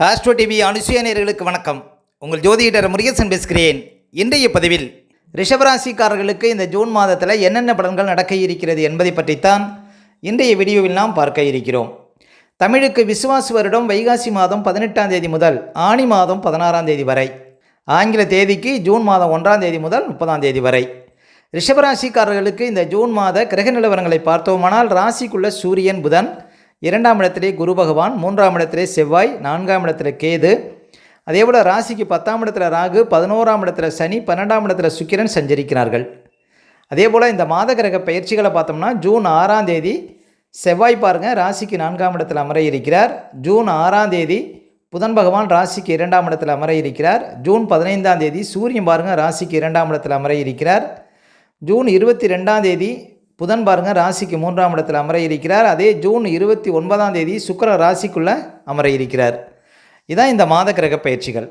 Astro TV Anusuya வணக்கம். உங்கள் ஜோதிடர் முருகேசன் பேசுகிறேன். இன்றைய பதிவில் ரிஷபராசிக்காரர்களுக்கு இந்த ஜூன் மாதத்தில் என்னென்ன பலன்கள் நடக்க இருக்கிறது என்பதை பற்றித்தான் இன்றைய வீடியோவில் நாம் பார்க்க இருக்கிறோம். தமிழுக்கு விசுவாசு வருடம் வைகாசி மாதம் பதினெட்டாம் தேதி முதல் ஆணி மாதம் பதினாறாம் தேதி வரை. ஆங்கில தேதிக்கு ஜூன் மாதம் ஒன்றாம் தேதி முதல் முப்பதாம் தேதி வரை. ரிஷபராசிக்காரர்களுக்கு இந்த ஜூன் மாத கிரக நிலவரங்களை பார்த்தோமானால் ராசிக்குள்ள சூரியன் புதன் இரண்டாம் இடத்திலே குரு பகவான் மூன்றாம் இடத்திலே செவ்வாய் நான்காம் இடத்துல கேது. அதே போல் ராசிக்கு பத்தாம் இடத்துல ராகு பதினோராம் இடத்துல சனி பன்னெண்டாம் இடத்துல சுக்கிரன் சஞ்சரிக்கிறார்கள். அதே போல் இந்த மாத கிரக பயிற்சிகளை பார்த்தோம்னா ஜூன் ஆறாம் தேதி செவ்வாய் பாருங்க ராசிக்கு நான்காம் இடத்தில் அமர இருக்கிறார் ஜூன் ஆறாம் தேதி புதன் பகவான் ராசிக்கு இரண்டாம் இடத்தில் அமர இருக்கிறார் ஜூன் பதினைந்தாம் தேதி சூரியன் பாருங்க ராசிக்கு இரண்டாம் இடத்தில் அமர இருக்கிறார் ஜூன் இருபத்தி ரெண்டாம் தேதி புதன் பாருங்க ராசிக்கு மூன்றாம் இடத்தில் அமர இருக்கிறார் அதே ஜூன் இருபத்தி ஒன்பதாம் தேதி சுக்கர ராசிக்குள்ளே அமர இருக்கிறார் இதான் இந்த மாத கிரக பயிற்சிகள்.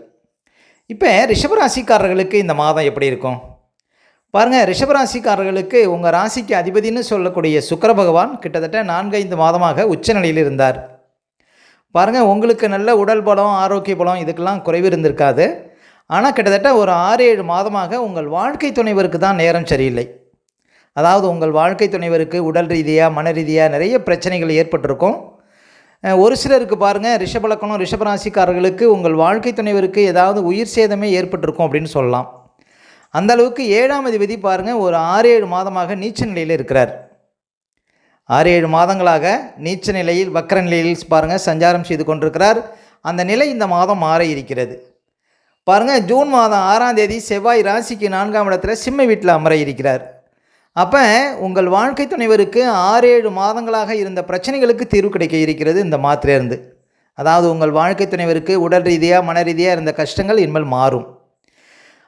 இப்போ ரிஷபராசிக்காரர்களுக்கு இந்த மாதம் எப்படி இருக்கும்? பாருங்கள் ரிஷபராசிக்காரர்களுக்கு உங்கள் ராசிக்கு அதிபதினு சொல்லக்கூடிய சுக்கிர பகவான் கிட்டத்தட்ட நான்கைந்து மாதமாக உச்சநிலையில் இருந்தார். பாருங்கள் உங்களுக்கு நல்ல உடல் பலம் ஆரோக்கிய பலம் இதுக்கெல்லாம் குறைவு இருந்திருக்காது. ஆனால் கிட்டத்தட்ட ஒரு ஆறு ஏழு மாதமாக உங்கள் வாழ்க்கை துணைவருக்கு தான் நேரம் சரியில்லை. அதாவது உங்கள் வாழ்க்கை துணைவருக்கு உடல் ரீதியாக மன ரீதியாக நிறைய பிரச்சனைகள் ஏற்பட்டிருக்கும். ஒரு சிலருக்கு பாருங்கள் ரிஷபலக்கணம் ரிஷபராசிக்காரர்களுக்கு உங்கள் வாழ்க்கை துணைவருக்கு ஏதாவது உயிர் சேதமே ஏற்பட்டிருக்கும் அப்படின்னு சொல்லலாம். அந்த அளவுக்கு ஏழாம் அதிபதி பாருங்கள் ஒரு ஆறு ஏழு மாதமாக நீச்ச நிலையில் இருக்கிறார். ஆறு ஏழு மாதங்களாக நீச்ச நிலையில் வக்கர நிலையில் பாருங்கள் சஞ்சாரம் செய்து கொண்டிருக்கிறார். அந்த நிலை இந்த மாதம் மாற இருக்கிறது. பாருங்கள் ஜூன் மாதம் ஆறாம் தேதி செவ்வாய் ராசிக்கு நான்காம் இடத்துல சிம்ம வீட்டில் அமர இருக்கிறார். அப்போ உங்கள் வாழ்க்கை துணைவருக்கு ஆறு ஏழு மாதங்களாக இருந்த பிரச்சனைகளுக்கு தீர்வு கிடைக்க இருக்கிறது இந்த மாத்திரையிருந்து அதாவது உங்கள் வாழ்க்கை துணைவருக்கு உடல் ரீதியாக மன ரீதியாக இருந்த கஷ்டங்கள் இனிமேல் மாறும்.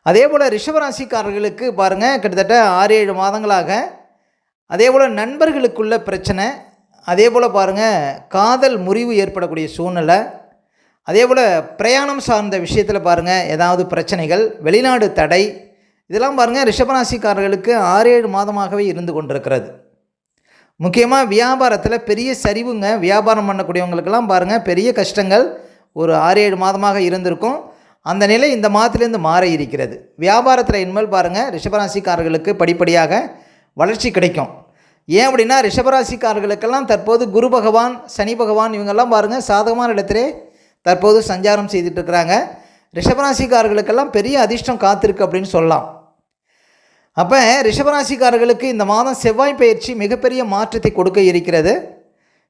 அதே போல் ரிஷபராசிக்காரர்களுக்கு பாருங்கள் கிட்டத்தட்ட ஆறு ஏழு மாதங்களாக. அதே போல் நண்பர்களுக்குள்ள பிரச்சனை. அதே போல் பாருங்கள் காதல் முறிவு ஏற்படக்கூடிய சூழ்நிலை. அதே போல் பிரயாணம் சார்ந்த விஷயத்தில் பாருங்கள் ஏதாவது பிரச்சனைகள் வெளிநாடு தடை இதெல்லாம் பாருங்கள் ரிஷபராசிக்காரர்களுக்கு ஆறு ஏழு மாதமாகவே இருந்து கொண்டிருக்கிறது. முக்கியமாக வியாபாரத்தில் பெரிய சரிவுங்க வியாபாரம் பண்ணக்கூடியவங்களுக்கெல்லாம் பாருங்கள் பெரிய கஷ்டங்கள் ஒரு ஆறு ஏழு மாதமாக இருந்திருக்கும். அந்த நிலை இந்த மாதத்துலேருந்து மாற இருக்கிறது. வியாபாரத்தில் இனிமேல் பாருங்கள் ரிஷபராசிக்காரர்களுக்கு படிப்படியாக வளர்ச்சி கிடைக்கும். ஏன் அப்படின்னா ரிஷபராசிக்காரர்களுக்கெல்லாம் தற்போது குரு பகவான் சனி பகவான் இவங்கெல்லாம் பாருங்கள் சாதகமான இடத்திலே தற்போது சஞ்சாரம் செய்துட்டு இருக்கிறாங்க. ரிஷபராசிக்காரர்களுக்கெல்லாம் பெரிய அதிர்ஷ்டம் காத்திருக்கு அப்படின்னு சொல்லலாம். அப்போ ரிஷபராசிக்காரர்களுக்கு இந்த மாதம் செவ்வாய் பயிற்சி மிகப்பெரிய மாற்றத்தை கொடுக்க இருக்கிறது.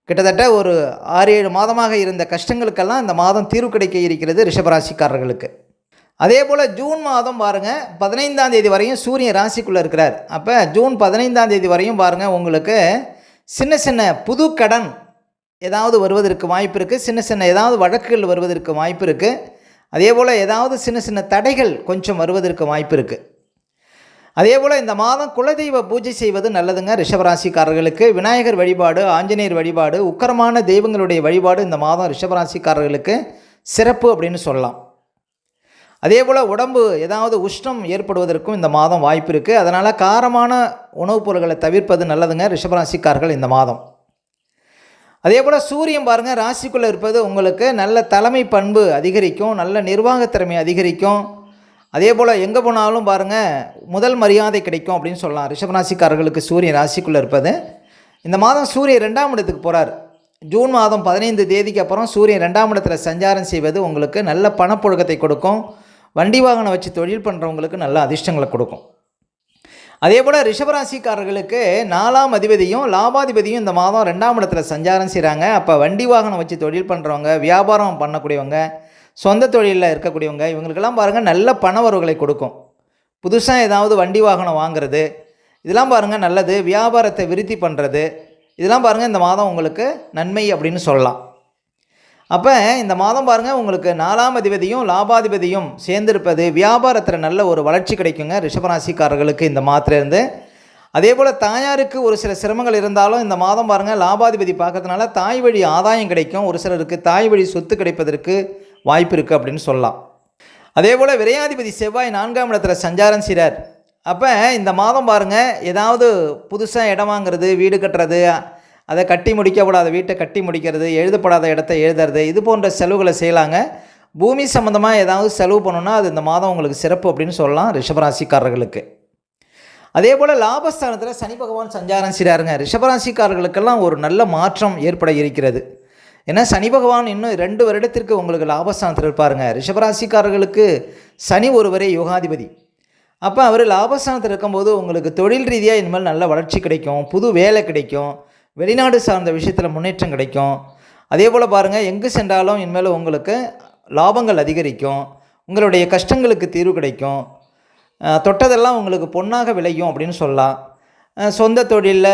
கிட்டத்தட்ட ஒரு ஆறு ஏழு மாதமாக இருந்த கஷ்டங்களுக்கெல்லாம் இந்த மாதம் தீர்வு கிடைக்க இருக்கிறது ரிஷபராசிக்காரர்களுக்கு. அதே போல் ஜூன் மாதம் பாருங்கள் பதினைந்தாம் தேதி வரையும் சூரியன் ராசிக்குள்ளே இருக்கிறார். அப்போ ஜூன் பதினைந்தாம் தேதி வரையும் பாருங்கள் உங்களுக்கு சின்ன சின்ன புது கடன் ஏதாவது வருவதற்கு வாய்ப்பு இருக்குது சின்ன சின்ன ஏதாவது வழக்குகள் வருவதற்கு வாய்ப்பு இருக்குது அதே போல் ஏதாவது சின்ன சின்ன தடைகள் கொஞ்சம் வருவதற்கு வாய்ப்பு இருக்குது அதே போல் இந்த மாதம் குலதெய்வ பூஜை செய்வது நல்லதுங்க. ரிஷபராசிக்காரர்களுக்கு விநாயகர் வழிபாடு ஆஞ்சநேயர் வழிபாடு உக்கரமான தெய்வங்களுடைய வழிபாடு இந்த மாதம் ரிஷபராசிக்காரர்களுக்கு சிறப்பு அப்படின்னு சொல்லலாம். அதே போல் உடம்பு ஏதாவது உஷ்ணம் ஏற்படுவதற்கும் இந்த மாதம் வாய்ப்பு இருக்குது அதனால் காரமான உணவுப் பொருட்களை தவிர்ப்பது நல்லதுங்க ரிஷபராசிக்காரர்கள் இந்த மாதம். அதே போல் சூரியன் பாருங்கள் ராசிக்குள்ளே இருப்பது உங்களுக்கு நல்ல தலைமை பண்பு அதிகரிக்கும் நல்ல நிர்வாகத்திறமை அதிகரிக்கும். அதே போல் எங்கே போனாலும் பாருங்கள் முதல் மரியாதை கிடைக்கும் அப்படின்னு சொல்லலாம். ரிஷபராசிக்காரர்களுக்கு சூரியன் ராசிக்குள்ளே இருப்பது. இந்த மாதம் சூரியன் ரெண்டாம் இடத்துக்கு போகிறார் ஜூன் மாதம் பதினைந்து தேதிக்கு அப்புறம் சூரியன் ரெண்டாம் இடத்துல சஞ்சாரம் செய்வது உங்களுக்கு நல்ல பணப்புழக்கத்தை கொடுக்கும். வண்டி வாகனம் வச்சு தொழில் பண்ணுறவங்களுக்கு நல்ல அதிர்ஷ்டங்களை கொடுக்கும். அதே போல் ரிஷபராசிக்காரர்களுக்கு நாலாம் அதிபதியும் லாபாதிபதியும் இந்த மாதம் ரெண்டாம் இடத்துல சஞ்சாரம் செய்கிறாங்க அப்போ வண்டி வாகனம் வச்சு தொழில் பண்ணுறவங்க வியாபாரம் பண்ணக்கூடியவங்க சொந்த தொழிலில் இருக்கக்கூடியவங்க இவங்களுக்கெல்லாம் பாருங்கள் நல்ல பணவரவுகளை கொடுக்கும். புதுசாக ஏதாவது வண்டி வாகனம் வாங்குறது இதெல்லாம் பாருங்கள் நல்லது. வியாபாரத்தை விருத்தி பண்ணுறது இதெல்லாம் பாருங்கள் இந்த மாதம் உங்களுக்கு நன்மை அப்படின்னு சொல்லலாம். அப்போ இந்த மாதம் பாருங்கள் உங்களுக்கு நாலாம் அதிபதியும் லாபாதிபதியும் சேர்ந்திருப்பது வியாபாரத்தில் நல்ல ஒரு வளர்ச்சி கிடைக்குங்க ரிஷபராசிக்காரர்களுக்கு இந்த மாதத்துலேருந்து. அதே போல் தாயாருக்கு ஒரு சில சிரமங்கள் இருந்தாலும் இந்த மாதம் பாருங்கள் லாபாதிபதி பார்க்கறதுனால தாய் வழி ஆதாயம் கிடைக்கும் ஒரு சிலருக்கு தாய் வழி சொத்து கிடைப்பதற்கு வாய்ப்பு இருக்குது அப்படின்னு சொல்லலாம். அதே போல் விரையாதிபதி செவ்வாய் நான்காம் இடத்துல சஞ்சாரம் செய்கிறார் அப்போ இந்த மாதம் பாருங்கள் ஏதாவது புதுசாக இடம் வாங்குறது வீடு கட்டுறது அதை கட்டி முடிக்கப்படாத வீட்டை கட்டி முடிக்கிறது எழுதப்படாத இடத்த எழுதுறது இது போன்ற செலவுகளை செய்யலாங்க. பூமி சம்மந்தமாக ஏதாவது செலவு பண்ணணுன்னா அது இந்த மாதம் உங்களுக்கு சிறப்பு அப்படின்னு சொல்லலாம் ரிஷபராசிக்காரர்களுக்கு. அதே போல் லாபஸ்தானத்தில் சனி பகவான் சஞ்சாரம் செய்கிறாருங்க ரிஷபராசிக்காரர்களுக்கெல்லாம் ஒரு நல்ல மாற்றம் ஏற்பட இருக்கிறது. ஏன்னா சனி பகவான் இன்னும் ரெண்டு வருடத்திற்கு உங்களுக்கு லாபஸ்தானத்தில் இருப்பாருங்க. ரிஷபராசிக்காரர்களுக்கு சனி ஒருவரே யோகாதிபதி. அப்போ அவர் லாபஸ்தானத்தில் இருக்கும்போது உங்களுக்கு தொழில் ரீதியாக இனிமேல் நல்ல வளர்ச்சி கிடைக்கும் புது வேலை கிடைக்கும். வெளிநாடு சார்ந்த விஷயத்தில் முன்னேற்றம் கிடைக்கும். அதே போல் பாருங்கள் எங்கு சென்றாலும் இனிமேல் உங்களுக்கு லாபங்கள் அதிகரிக்கும். உங்களுடைய கஷ்டங்களுக்கு தீர்வு கிடைக்கும். தொட்டதெல்லாம் உங்களுக்கு பொன்னாக விளையும் அப்படின்னு சொல்லலாம். சொந்த தொழிலில்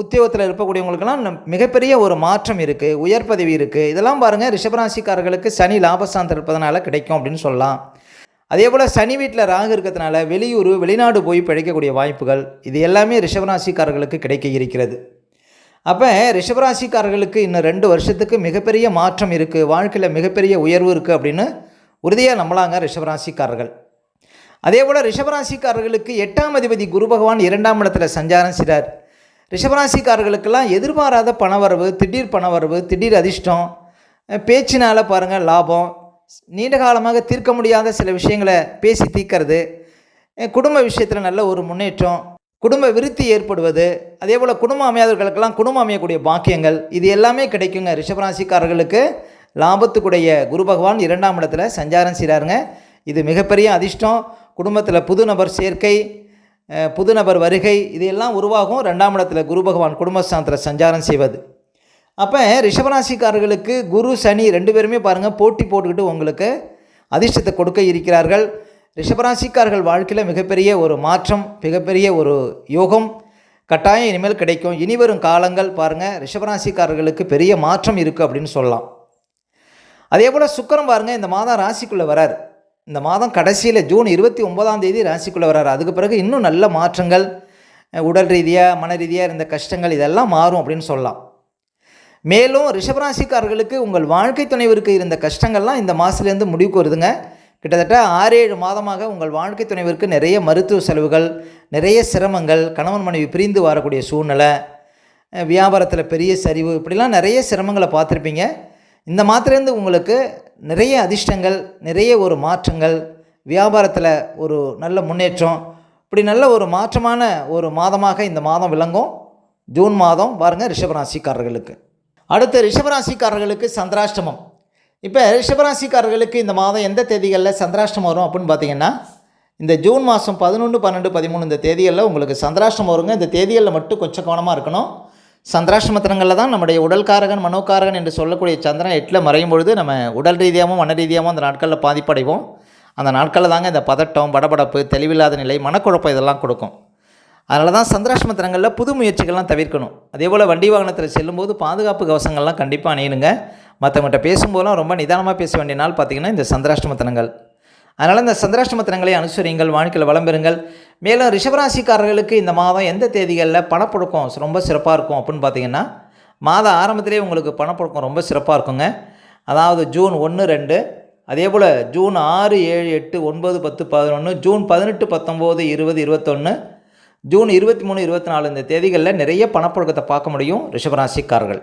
உத்தியோகத்தில் இருப்பக்கூடியவங்களுக்கெல்லாம் மிகப்பெரிய ஒரு மாற்றம் இருக்குது உயர் பதவி இருக்குது இதெல்லாம் பாருங்கள் ரிஷபராசிக்காரர்களுக்கு சனி லாபஸ்தானத்தில் இருப்பதனால கிடைக்கும் அப்படின்னு சொல்லலாம். அதே போல் சனி வீட்டில் ராகு இருக்கிறதுனால வெளியூர் வெளிநாடு போய் பிழைக்கக்கூடிய வாய்ப்புகள் இது எல்லாமே ரிஷபராசிக்காரர்களுக்கு கிடைக்க இருக்கிறது. அப்போ ரிஷபராசிக்காரர்களுக்கு இன்னும் ரெண்டு வருஷத்துக்கு மிகப்பெரிய மாற்றம் இருக்குது வாழ்க்கையில் மிகப்பெரிய உயர்வு இருக்குது அப்படின்னு உறுதியாக நம்பலாங்க ரிஷபராசிக்காரர்கள். அதே போல் ரிஷபராசிக்காரர்களுக்கு எட்டாம் அதிபதி குரு பகவான் இரண்டாம் இடத்துல சஞ்சாரம் செய்கிறார் ரிஷபராசிக்காரர்களுக்கெல்லாம் எதிர்பாராத பணவரவு திடீர் பணவரவு திடீர் அதிர்ஷ்டம் பேச்சினால் பாருங்கள் லாபம் நீண்ட காலமாக தீர்க்க முடியாத சில விஷயங்களை பேசி தீர்க்கறது குடும்ப விஷயத்தில் நல்ல ஒரு முன்னேற்றம் குடும்ப விருத்தி ஏற்படுவது அதே போல் குடும்பம் அமையாதவர்களுக்கெல்லாம் குடும்பம் அமையக்கூடிய பாக்கியங்கள் இது எல்லாமே கிடைக்குங்க. ரிஷபராசிக்காரர்களுக்கு லாபத்துக்குடைய குரு பகவான் இரண்டாம் இடத்துல சஞ்சாரம் செய்கிறாருங்க இது மிகப்பெரிய அதிர்ஷ்டம். குடும்பத்தில் புது நபர் சேர்க்கை புது நபர் வருகை இது எல்லாம் உருவாகும். ரெண்டாம் இடத்துல குரு பகவான் குடும்பஸ்தானத்தில் சஞ்சாரம் செய்வது. அப்போ ரிஷபராசிக்காரர்களுக்கு குரு சனி ரெண்டு பேருமே பாருங்கள் போட்டி போட்டுக்கிட்டு உங்களுக்கு அதிர்ஷ்டத்தை கொடுக்க இருக்கிறார்கள். ரிஷபராசிக்கார்கள் வாழ்க்கையில் மிகப்பெரிய ஒரு மாற்றம் மிகப்பெரிய ஒரு யோகம் கட்டாயம் இனிமேல் கிடைக்கும். இனி வரும் காலங்கள் பாருங்கள் ரிஷபராசிக்காரர்களுக்கு பெரிய மாற்றம் இருக்குது அப்படின்னு சொல்லலாம். அதே போல் சுக்கரம் பாருங்கள் இந்த மாதம் ராசிக்குள்ளே வரார். இந்த மாதம் கடைசியில் ஜூன் இருபத்தி ஒன்பதாம் தேதி ராசிக்குள்ளே வரார். அதுக்கு பிறகு இன்னும் நல்ல மாற்றங்கள் உடல் ரீதியாக மன ரீதியாக இருந்த கஷ்டங்கள் இதெல்லாம் மாறும் அப்படின்னு சொல்லலாம். மேலும் ரிஷபராசிக்காரர்களுக்கு உங்கள் வாழ்க்கை துணைவருக்கு இருந்த கஷ்டங்கள்லாம் இந்த மாதத்துலேருந்து முடிவுக்கு வருதுங்க. கிட்டத்தட்ட ஆறு ஏழு மாதமாக உங்கள் வாழ்க்கை துணைவிற்கு நிறைய மருத்துவ செலவுகள் நிறைய சிரமங்கள் கணவன் மனைவி பிரிந்து வரக்கூடிய சூழ்நிலை வியாபாரத்தில் பெரிய சரிவு இப்படிலாம் நிறைய சிரமங்களை பார்த்துருப்பீங்க. இந்த மாத்திரேருந்து உங்களுக்கு நிறைய அதிர்ஷ்டங்கள் நிறைய ஒரு மாற்றங்கள் வியாபாரத்தில் ஒரு நல்ல முன்னேற்றம் இப்படி நல்ல ஒரு மாற்றமான ஒரு மாதமாக இந்த மாதம் விளங்கும். ஜூன் மாதம் பாருங்கள் ரிஷபராசிக்காரர்களுக்கு. அடுத்த ரிஷபராசிக்காரர்களுக்கு சந்திராஷ்டமம். இப்போ ரிஷபராசிக்காரர்களுக்கு இந்த மாதம் எந்த தேதிகளில் சந்திராஷ்டம் வரும் அப்படின்னு பார்த்தீங்கன்னா இந்த ஜூன் மாதம் பதினொன்று பன்னெண்டு பதிமூணு இந்த தேதிகளில் உங்களுக்கு சந்திராஷ்டம் வருங்க. இந்த தேதிகளில் மட்டும் கொஞ்சம் கவனமாக இருக்கணும். சந்திராஷ்டமத்தினங்களில் தான் நம்முடைய உடல்காரகன் மனோக்காரகன் என்று சொல்லக்கூடிய சந்திரன் எட்டில் மறையும் பொழுது நம்ம உடல் ரீதியாகவும் மன ரீதியாகவும் அந்த நாட்களில் பாதிப்படைவோம். அந்த நாட்களில் தாங்க இந்த பதட்டம் படபடப்பு தெளிவில்லாத நிலை மனக்குழப்பம் இதெல்லாம் கொடுக்கும். அதனால தான் சந்திராஷ்டமத்தினங்களில் புது முயற்சிகள்லாம் தவிர்க்கணும். அதே போல் வண்டி வாகனத்தில் செல்லும்போது பாதுகாப்பு கவசங்கள்லாம் கண்டிப்பாக அணியணுங்க. மற்றவங்கள்ட்ட பேசும்போதெல்லாம் ரொம்ப நிதானமாக பேச வேண்டிய நாள் பார்த்திங்கன்னா இந்த சந்திராஷ்டமத்தினங்கள். அதனால் இந்த சந்திராஷ்டமத்தினங்களை அனுசரியுங்கள் வாழ்க்கையில் வளம் பெறுங்கள். மேலும் ரிஷபராசிக்காரர்களுக்கு இந்த மாதம் எந்த தேதிகளில் பணப்புழக்கம் ரொம்ப சிறப்பாக இருக்கும் அப்படின்னு பார்த்தீங்கன்னா மாத ஆரம்பத்திலே உங்களுக்கு பணப்புழக்கம் ரொம்ப சிறப்பாக இருக்குங்க. அதாவது ஜூன் ஒன்று ரெண்டு அதே போல் ஜூன் ஆறு ஏழு எட்டு ஒன்பது பத்து பதினொன்று ஜூன் பதினெட்டு பத்தொம்போது இருபது இருபத்தொன்று ஜூன் இருபத்தி மூணு இருபத்தி நாலு இந்த தேதிகளில் நிறைய பணப்புழக்கத்தை பார்க்க முடியும் ரிஷபராசிக்காரர்கள்.